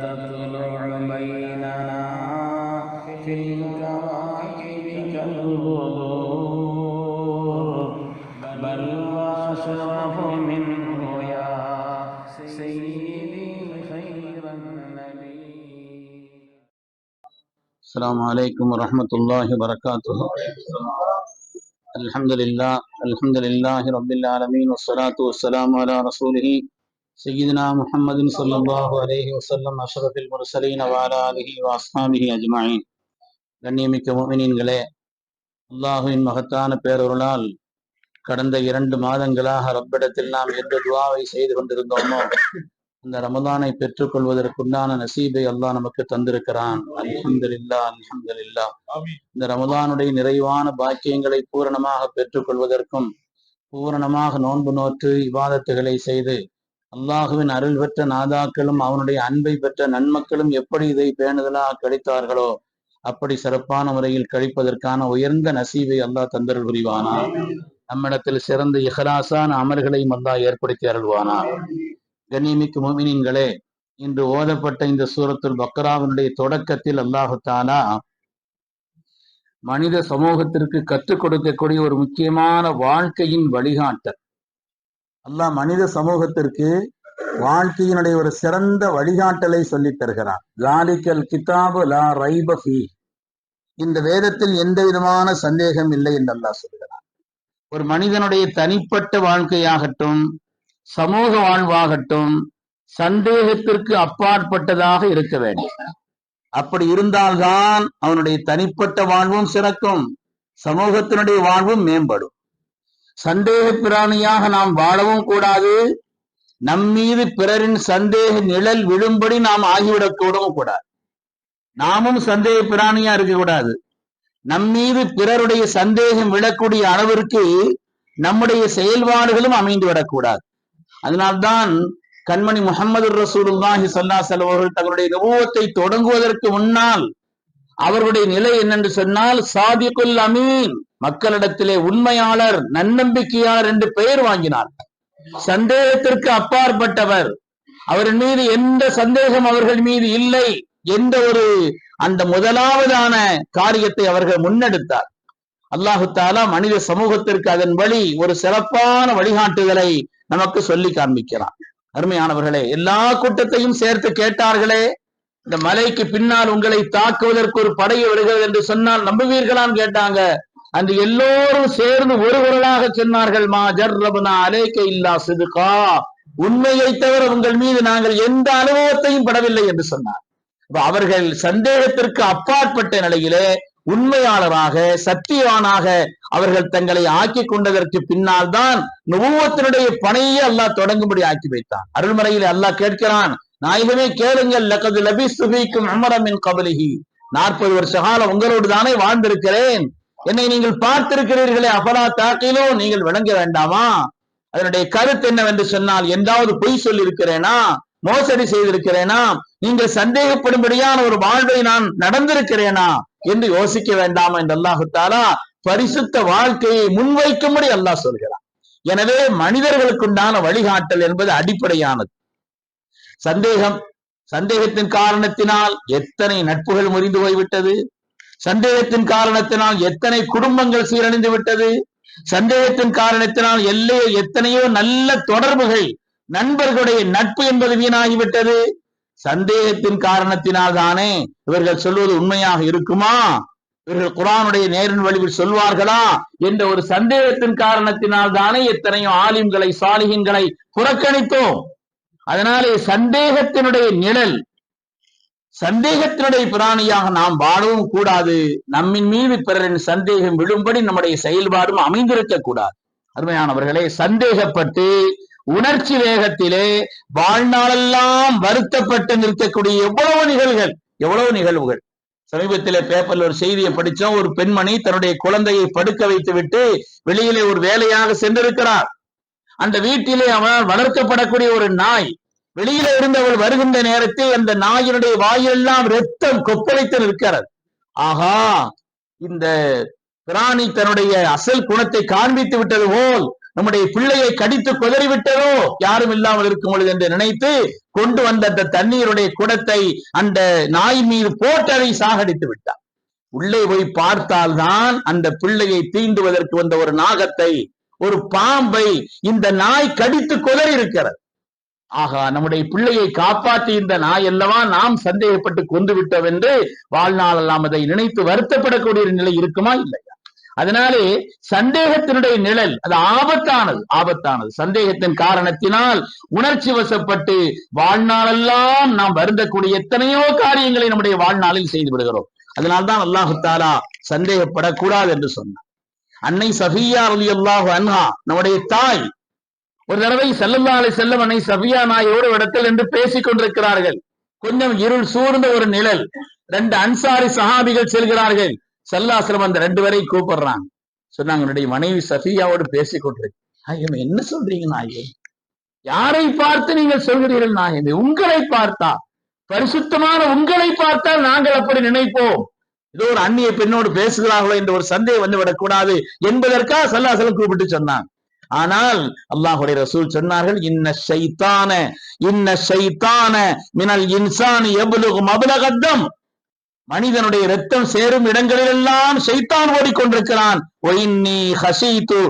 تطلع بيننا في الكواكب كالبدور وأشرف منه يا سيدي خير النبي السلام عليكم ورحمة الله وبركاته الحمد لله الحمد لله رب العالمين والصلاة والسلام على رسوله سيدنا محمد صلى الله عليه وسلم أشرف المرسلين وعلى آله وأصحابه أجمعين கண்ணியமிக்க முமினீன்களே அல்லாஹுவின் மகத்தான பேரொருளால் கடந்த இரண்டு மாதங்களாக ரப்பிடத்தில் நாம் எந்த துவாவை செய்து கொண்டிருந்தோமோ அந்த ரமதானை பெற்றுக்கொள்வதற்குண்டான நசீபை அல்லாஹ் நமக்கு தந்திருக்கிறான். அல்ஹம்துலில்லாஹ் அல்ஹம்துலில்லாஹ். இந்த ரமதானுடைய நிறைவான பாக்கியங்களை பூரணமாக பெற்றுக்கொள்வதற்கும் பூரணமாக நோன்பு நோற்று இவாதத்துகளை செய்து அல்லாஹுவின் அருள் பெற்ற நாதாக்களும் அவனுடைய அன்பை பெற்ற நன்மக்களும் எப்படி இதை பேணுதலாக கழித்தார்களோ அப்படி சிறப்பான முறையில் கழிப்பதற்கான உயர்ந்த நசீபை அல்லாஹ் தந்தருள் புரிவானா நம்மிடத்தில் சிறந்த இஹலாசான அமல்களையும் அல்லாஹ் ஏற்படுத்தி அருள்வானா கண்ணியமிக்கு முமினின்களே இன்று ஓதப்பட்ட இந்த சூரத்துல் பக்ராவினுடைய தொடக்கத்தில் அல்லாஹு தாலா மனித சமூகத்திற்கு கற்றுக் கொடுக்கக்கூடிய ஒரு முக்கியமான வாழ்க்கையின் வழிகாட்டல். அல்லாஹ் மனித சமூகத்திற்கு வாழ்க்கையினுடைய ஒரு சிறந்த வழிகாட்டலை சொல்லித் தருகிறான். லாலிக்கல் கிதாபு லா ரைப இந்த வேதத்தில் எந்த விதமான சந்தேகம் இல்லை என்று அல்லாஹ் சொல்கிறான். ஒரு மனிதனுடைய தனிப்பட்ட வாழ்க்கையாகட்டும் சமூக வாழ்வாகட்டும் சந்தேகத்திற்கு அப்பாற்பட்டதாக இருக்க வேண்டும். அப்படி இருந்தால்தான் அவனுடைய தனிப்பட்ட வாழ்வும் சிறக்கும் சமூகத்தினுடைய வாழ்வும் மேம்படும். சந்தேக பிராணியாக நாம் வாழவும் கூடாது நம் மீது பிறரின் சந்தேக நிழல் விழும்படி நாம் ஆகிவிடக் கூடவும் கூடாது. நாமும் சந்தேக பிராணியா இருக்கக்கூடாது. நம் மீது பிறருடைய சந்தேகம் விழக்கூடிய அளவிற்கு நம்முடைய செயல்பாடுகளும் அமைந்து விடக்கூடாது. அதனால்தான் கண்மணி முகமது ரசூலுல்லாஹி ஸல்லல்லாஹு அவர்கள் தங்களுடைய நபுவத்தை தொடங்குவதற்கு முன்னால் அவர்களுடைய நிலை என்னென்று சொன்னால் சாதிக்குல் அமீன் மக்களிடத்திலே உண்மையாளர் நன்னம்பிக்கையாளர் என்று பெயர் வாங்கினார் சந்தேகத்திற்கு அப்பாற்பட்டவர். அவரின் மீது எந்த சந்தேகம் அவர்கள் மீது இல்லை. எந்த ஒரு அந்த முதலாவதான காரியத்தை அவர்கள் முன்னெடுத்தார். அல்லாஹு தாலா மனித சமூகத்திற்கு அதன் வழி ஒரு சிறப்பான வழிகாட்டுதலை நமக்கு சொல்லி காண்பிக்கிறான். அருமையானவர்களே எல்லா கூட்டத்தையும் சேர்த்து கேட்டார்களே இந்த மலைக்கு பின்னால் உங்களை தாக்குவதற்கு ஒரு படையை வருகிறது என்று சொன்னால் நம்புவீர்களான்னு கேட்டாங்க. அந்த எல்லோரும் சேர்ந்து ஒருவர்களாக சொன்னார்கள் மா ஜர்ரபுனா அலேக்க இல்லா சிதுகா. உண்மையை தவிர உங்கள் மீது நாங்கள் எந்த அனுபவத்தையும் படவில்லை என்று சொன்னார். அவர்கள் சந்தேகத்திற்கு அப்பாற்பட்ட நிலையிலே உண்மையாளராக சத்தியவானாக அவர்கள் தங்களை ஆக்கி கொண்டதற்கு பின்னால் தான் நுபுவத்தினுடைய பணியை அல்லாஹ் தொடங்கும்படி ஆக்கி வைத்தான். அருள்மறையில் அல்லாஹ் கேட்கிறான் நாயகமே கேளுங்கள் லக்கது லபி சுபிக்கும் அமரமின் கபலிகி நாற்பது வருஷ காலம் உங்களோடு தானே வாழ்ந்திருக்கிறேன். என்னை நீங்கள் பார்த்திருக்கிறீர்களே அபரா தாக்கிலோ? நீங்கள் விளங்க வேண்டாமா? அதனுடைய கருத்து என்னவென்று சொன்னால் எந்தாவது பொய் சொல்லி இருக்கிறேனா மோசடி செய்திருக்கிறேனா? நீங்கள் சந்தேகப்படும்படியான ஒரு வாழ்வை நான் நடந்திருக்கிறேனா என்று யோசிக்க வேண்டாமா என்று அல்லாஹு தாலா பரிசுத்த வாழ்க்கையை முன்வைக்கும்படி அல்லாஹ் சொல்கிறான். எனவே மனிதர்களுக்குண்டான வழிகாட்டல் என்பது அடிப்படையானது. சந்தேகம் சந்தேகத்தின் காரணத்தினால் எத்தனை நட்புகள் முறிந்து போய்விட்டது? சந்தேகத்தின் காரணத்தினால் எத்தனை குடும்பங்கள் சீரழிந்து விட்டது? சந்தேகத்தின் காரணத்தினால் எல்லையோ எத்தனையோ நல்ல தொடர்புகள் நண்பர்களுடைய நட்பு என்பது வீணாகிவிட்டது? சந்தேகத்தின் காரணத்தினால் தானே இவர்கள் சொல்வது உண்மையாக இருக்குமா? இவர்கள் குரானுடைய நேரின் வழிவில் சொல்வார்களா? என்ற ஒரு சந்தேகத்தின் காரணத்தினால் தானே எத்தனையோ ஆலிம்களை சாலிகங்களை புறக்கணித்தோம். அதனாலே சந்தேகத்தினுடைய நிழல் சந்தேகத்தினுடைய பிராணியாக நாம் வாழவும் கூடாது. நம்மின் மீது பிறரின் சந்தேகம் விழும்படி நம்முடைய செயல்பாடும் அமைந்திருக்க கூடாது அருமையானவர்களே சந்தேகப்பட்டு உணர்ச்சி வேகத்திலே வாழ்நாளெல்லாம் வருத்தப்பட்டு நிற்கக்கூடிய எவ்வளவு நிகழ்வுகள் எவ்வளவு நிகழ்வுகள். சமீபத்தில் பேப்பர்ல ஒரு செய்தியை படிச்சோம் ஒரு பெண்மணி தன்னுடைய குழந்தையை படுக்க வைத்து விட்டு வெளியிலே ஒரு வேலையாக சென்றிருக்கிறார். அந்த வீட்டிலே அவனால் வளர்க்கப்படக்கூடிய ஒரு நாய் வெளியில இருந்தவள் வருகின்ற நேரத்தில் அந்த நாயினுடைய வாயெல்லாம் ரத்தம் கொப்பளித்து நிற்கிறது. ஆகா இந்த பிராணி தன்னுடைய அசல் குணத்தை காண்பித்து விட்டது போல் நம்முடைய பிள்ளையை கடித்து குதறி விட்டதோ யாரும் இல்லாமல் இருக்கும் பொழுது என்று நினைத்து கொண்டு வந்த அந்த தண்ணீருடைய குடத்தை அந்த நாய் மீது போட்டு அதை சாகடித்து விட்டார். உள்ளே போய் பார்த்தால்தான் அந்த பிள்ளையை தீண்டுவதற்கு வந்த ஒரு நாகத்தை ஒரு பாம்பை இந்த நாய் கடித்து குதறி இருக்கிறது ஆகா நம்முடைய பிள்ளையை காப்பாற்றி இந்த நாய் அல்லவா? நாம் சந்தேகப்பட்டு கொண்டு விட்டோம் என்று வாழ்நாளெல்லாம் அதை நினைத்து வருத்தப்படக்கூடிய நிலை இருக்குமா? இல்லையா? அதனாலே சந்தேகத்தினுடைய நிழல் அது ஆபத்தானது ஆபத்தானது. சந்தேகத்தின் காரணத்தினால் உணர்ச்சி வசப்பட்டு வாழ்நாளெல்லாம் நாம் வருந்தக்கூடிய எத்தனையோ காரியங்களை நம்முடைய வாழ்நாளில் செய்து விடுகிறோம். அதனால்தான் அல்லாஹு தாலா சந்தேகப்படக்கூடாது என்று சொன்னார் அன்னை சஃபியா அலி அல்லாஹு அன்ஹா நம்முடைய தாய் ஒரு தடவை செல்லல்லா அலை செல்லம் அன்னை சஃபியா நாயோடு இடத்தில் என்று பேசிக் கொண்டிருக்கிறார்கள். கொஞ்சம் இருள் சூழ்ந்த ஒரு நிழல். ரெண்டு அன்சாரி சஹாபிகள் செல்கிறார்கள். செல்லாசிரம் அந்த ரெண்டு பேரையும் கூப்பிடுறாங்க. சொன்னாங்க என்னுடைய மனைவி சஃபியாவோடு பேசிக் கொண்டிருக்கு. நாயகம் என்ன சொல்றீங்க நாயகம் யாரை பார்த்து நீங்கள் சொல்கிறீர்கள்? நாயகமே உங்களை பார்த்தா பரிசுத்தமான உங்களை பார்த்தால் நாங்கள் அப்படி நினைப்போம். ஏதோ ஒரு அந்நிய பெண்ணோடு பேசுகிறார்களோ என்ற ஒரு சந்தேகம் வந்து விடக்கூடாது என்பதற்காக சல்லாசலம் கூப்பிட்டு சொன்னாங்க. ஆனால் அல்லாஹுடைய ரசூல் சொன்னார்கள் இன்ன சைத்தான இன்ன ஷைத்தான மினல் இன்சான் எவ்வளவு மபலகத்தம் மனிதனுடைய ரத்தம் சேரும் இடங்களிலெல்லாம் செய்தான் ஓடிக்கொண்டிருக்கிறான் ஹசைத்து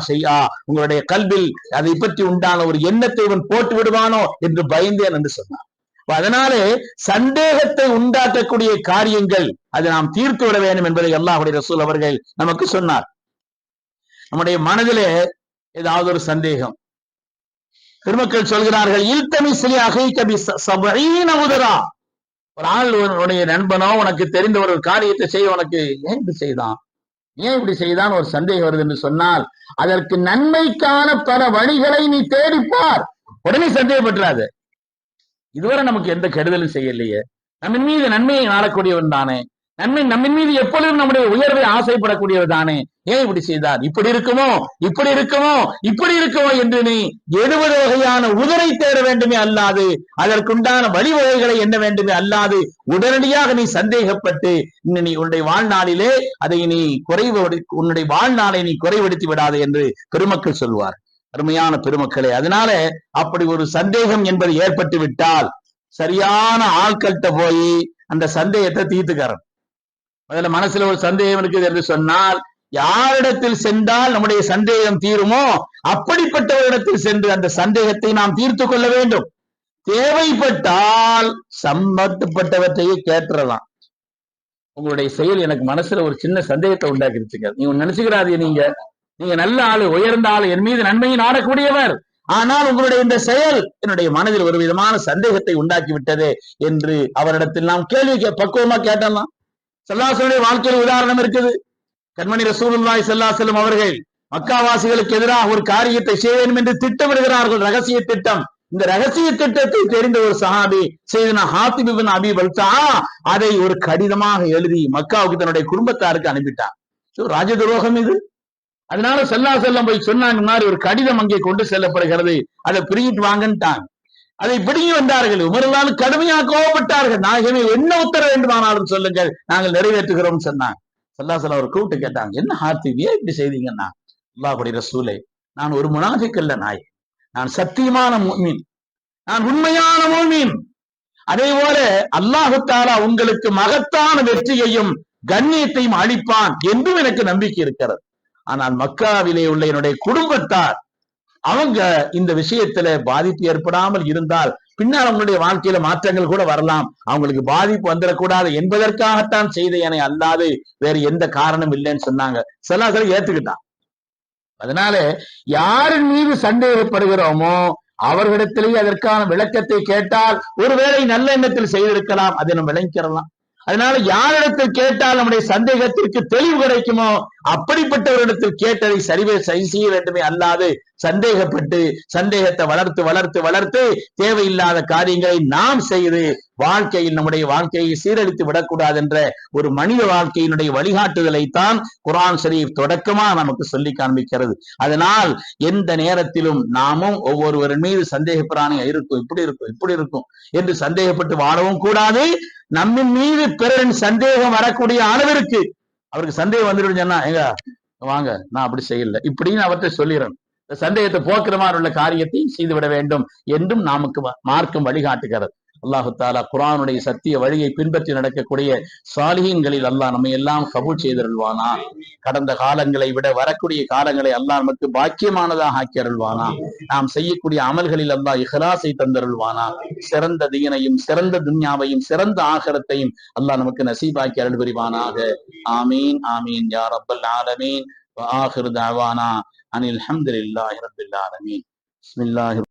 செய்யா உங்களுடைய கல்வில் அதை பற்றி உண்டான ஒரு எண்ணத்தை இவன் போட்டு விடுவானோ என்று பயந்தேன் என்று சொன்னான் அதனாலே சந்தேகத்தை உண்டாக்கக்கூடிய காரியங்கள் அதை நாம் தீர்த்து விட வேண்டும் என்பதை அல்லாஹுடைய ரசூல் அவர்கள் நமக்கு சொன்னார் நம்முடைய மனதிலே ஏதாவது ஒரு சந்தேகம் பெருமக்கள் சொல்கிறார்கள் இல்தமிசிலி அகை கபி சபீன உதரா ஒரு ஆள் உன்னுடைய நண்பனோ உனக்கு தெரிந்த ஒரு காரியத்தை செய்ய உனக்கு ஏன் இப்படி செய்தான்? ஏன் இப்படி செய்தான்? ஒரு சந்தேகம் வருது என்று சொன்னால் அதற்கு நன்மைக்கான பல வழிகளை நீ தேடிப்பார் உடனே சந்தேகப்பட்டுறாது. இதுவரை நமக்கு எந்த கெடுதலும் செய்யலையே. நம்மின் மீது நன்மையை நாடக்கூடியவன் தானே. நன்மை நம்மின் மீது எப்பொழுதும் நம்முடைய உயர்வை ஆசைப்படக்கூடியவர் தானே? ஏன் இப்படி செய்தார்? இப்படி இருக்குமோ? இப்படி இருக்குமோ? இப்படி இருக்குமோ என்று நீ எழுபது வகையான உதரை தேட வேண்டுமே அல்லாது அதற்குண்டான வழிவகைகளை என்ன வேண்டுமே அல்லாது உடனடியாக நீ சந்தேகப்பட்டு நீ உன்னுடைய வாழ்நாளிலே அதை நீ குறைவு உன்னுடைய வாழ்நாளை நீ குறைவடுத்தி விடாது என்று பெருமக்கள் சொல்வார். அருமையான பெருமக்களே அதனால அப்படி ஒரு சந்தேகம் என்பது ஏற்பட்டு விட்டால் சரியான ஆட்கள்கிட்ட போய் அந்த சந்தேகத்தை தீர்த்துக்காரன் முதல்ல மனசுல ஒரு சந்தேகம் இருக்குது என்று சொன்னால் யாரிடத்தில் சென்றால் நம்முடைய சந்தேகம் தீருமோ? அப்படிப்பட்டவரிடத்தில் சென்று அந்த சந்தேகத்தை நாம் தீர்த்து கொள்ள வேண்டும். தேவைப்பட்டால் சம்பந்தப்பட்டவற்றையே கேட்டுறலாம் உங்களுடைய செயல் எனக்கு மனசுல ஒரு சின்ன சந்தேகத்தை உண்டாக்கிருச்சுங்க. நீங்க நினைச்சுக்கிறாதீங்க நீங்க. நீங்க நல்ல ஆளு உயர்ந்த ஆளு என் மீது நன்மையை நாடக்கூடியவர். ஆனால் உங்களுடைய இந்த செயல் என்னுடைய மனதில் ஒரு விதமான சந்தேகத்தை உண்டாக்கி விட்டது என்று அவரிடத்தில் நாம் கேள்வி கே- பக்குவமா கேட்டலாம் செல்லாசனுடைய வாழ்க்கையில் உதாரணம் இருக்குது. கண்மணி ரசூலுல்லாஹி ஸல்லல்லாஹு அலைஹி அவர்கள் மக்காவாசிகளுக்கு எதிராக ஒரு காரியத்தை செய்ய வேண்டும் என்று திட்டமிடுகிறார்கள். ரகசிய திட்டம். இந்த ரகசிய திட்டத்தை தெரிந்த ஒரு சஹாபி செய்தனா ஹாத்திப் அபி பல்தா அதை ஒரு கடிதமாக எழுதி மக்காவுக்கு தன்னுடைய குடும்பத்தாருக்கு அனுப்பிட்டான். சோ ராஜ துரோகம் இது. அதனால செல்லா செல்லம் போய் சொன்னாங்க மாதிரி ஒரு கடிதம் அங்கே கொண்டு செல்லப்படுகிறது. அதை பிரிங்கிட்டு வாங்கன்ட்டாங்க அதை பிடுங்கி வந்தார்கள். உமரெல்லாம் கடுமையாக கோவப்பட்டார்கள் நாயகமே என்ன உத்தர வேண்டுமானாலும் சொல்லுங்கள். நாங்கள் நிறைவேற்றுகிறோம் சொன்னாங்க. சல்லா செல்லம் அவர் கூப்பிட்டு கேட்டாங்க என்ன ஹார்த்தி இப்படி செய்தீங்கன்னா? அல்லாஹுடைய ரசூலை நான் ஒரு முனாஃபிக் அல்ல நாய் நான் சத்தியமான மீன் நான் உண்மையான முஃமின். அதே போல அல்லாஹு தாலா உங்களுக்கு மகத்தான வெற்றியையும் கண்ணியத்தையும் அளிப்பான் என்றும் எனக்கு நம்பிக்கை இருக்கிறது. ஆனால் மக்காவிலே உள்ள என்னுடைய குடும்பத்தார் அவங்க இந்த விஷயத்துல பாதிப்பு ஏற்படாமல் இருந்தால் பின்னால் அவங்களுடைய வாழ்க்கையில மாற்றங்கள் கூட வரலாம். அவங்களுக்கு பாதிப்பு வந்துடக்கூடாது என்பதற்காகத்தான் செய்த என அல்லாது வேற எந்த காரணம் இல்லைன்னு சொன்னாங்க. சலாசலம் ஏத்துக்கிட்டான். அதனால யாரின் மீது சந்தேகப்படுகிறோமோ அவர்களிடத்திலேயே அதற்கான விளக்கத்தை கேட்டால் ஒருவேளை நல்ல எண்ணத்தில் செய்திருக்கலாம் அதை நம்ம விளங்கிக்கிறலாம். அதனால யாரிடத்தில் கேட்டால் நம்முடைய சந்தேகத்திற்கு தெளிவு கிடைக்குமோ அப்படிப்பட்டவரிடத்தில் கேட்டதை சரிவே சரி செய்ய வேண்டுமே அல்லாது சந்தேகப்பட்டு சந்தேகத்தை வளர்த்து வளர்த்து வளர்த்து தேவையில்லாத காரியங்களை நாம் செய்து வாழ்க்கையில் நம்முடைய வாழ்க்கையை சீரழித்து விடக்கூடாது என்ற ஒரு மனித வாழ்க்கையினுடைய வழிகாட்டுதலை தான் குரான் ஷரீப் தொடக்கமா நமக்கு சொல்லி காண்பிக்கிறது. அதனால் எந்த நேரத்திலும் நாமும் ஒவ்வொருவரின் மீது சந்தேக பிராணியா இருக்கும். இப்படி இருக்கும் இப்படி இருக்கும் என்று சந்தேகப்பட்டு வாழவும் கூடாது. நம்மின் மீது பிறரின் சந்தேகம் வரக்கூடிய அளவிற்கு அவருக்கு சந்தேகம் வந்துடும் சொன்னா எங்க வாங்க நான் அப்படி செய்யல. இப்படின்னு அவர்கிட்ட சொல்லிடுறேன் சந்தேகத்தை போக்குற மாதிரி உள்ள காரியத்தை செய்துவிட வேண்டும் என்றும் நமக்கு மார்க்கம் வழிகாட்டுகிறது. அல்லாஹு தாலா குரானுடைய சத்திய வழியை பின்பற்றி நடக்கக்கூடிய சாலிகங்களில் அல்லாஹ் நம்ம எல்லாம் கபூல் செய்தருள்வானா? கடந்த காலங்களை விட வரக்கூடிய காலங்களை அல்லாஹ் நமக்கு பாக்கியமானதாக ஆக்கி அருள்வானா நாம் செய்யக்கூடிய அமல்களில் அல்லாஹ் இஹலாசை தந்தருள்வானா? சிறந்த தீனையும் சிறந்த துன்யாவையும் சிறந்த ஆகரத்தையும் அல்லாஹ் நமக்கு நசீபாக்கி அருள் புரிவானாக ஆமீன் ஆமீன். யார் அப்பல் ஆலமீன். ஆஹிர் أن الحمد لله رب العالمين. بسم الله